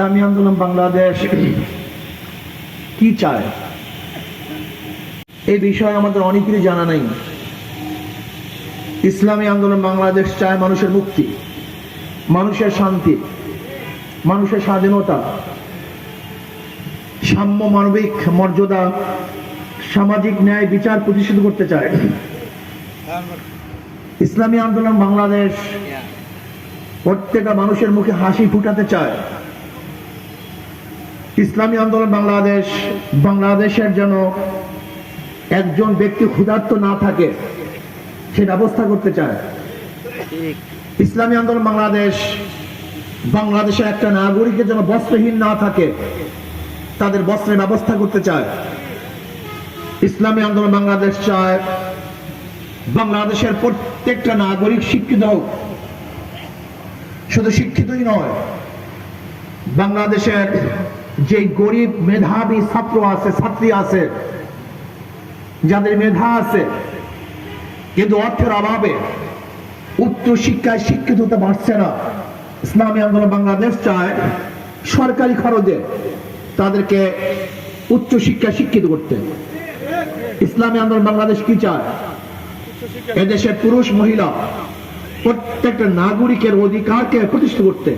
ইসলামী আন্দোলন বাংলাদেশ কি চায়? এই বিষয়ে আমাদের অনেকেরই জানা নাই। ইসলামী আন্দোলন বাংলাদেশ চায় মানুষের মুক্তি, মানুষের শান্তি, মানুষের স্বাধীনতা, সাম্য মানবিক মর্যাদা, সামাজিক ন্যায় বিচার প্রতিষ্ঠিত করতে চায়। ইসলামী আন্দোলন বাংলাদেশ প্রত্যেকটা মানুষের মুখে হাসি ফুটাতে চায়। ইসলামী আন্দোলন বাংলাদেশ, বাংলাদেশের যেন একজন ব্যক্তি ক্ষুধার্ত না থাকে, সে ব্যবস্থা করতে চায়। ইসলামী আন্দোলন বাংলাদেশ, বাংলাদেশের একটা নাগরিকের যেন বস্ত্রহীন না থাকে, তাদের বস্ত্রের ব্যবস্থা করতে চায়। ইসলামী আন্দোলন বাংলাদেশ চায়, বাংলাদেশের প্রত্যেকটা নাগরিক শিক্ষিত হোক। শুধু শিক্ষিতই নয়, বাংলাদেশের যে গরিব মেধাবী ছাত্র আছে, ছাত্রী আছে, যাদের মেধা আছে, কিন্তু অর্থের অভাবে উচ্চ শিক্ষায় শিক্ষিত হতে পারছে না। ইসলামী আন্দোলন বাংলাদেশ চায় সরকারি খরচে তাদেরকে উচ্চ শিক্ষা শিক্ষিত করতে। ইসলামী আন্দোলন বাংলাদেশ কি চায়? এদেশের পুরুষ, মহিলা প্রত্যেকটা নাগরিকের অধিকারকে প্রতিষ্ঠা করতে।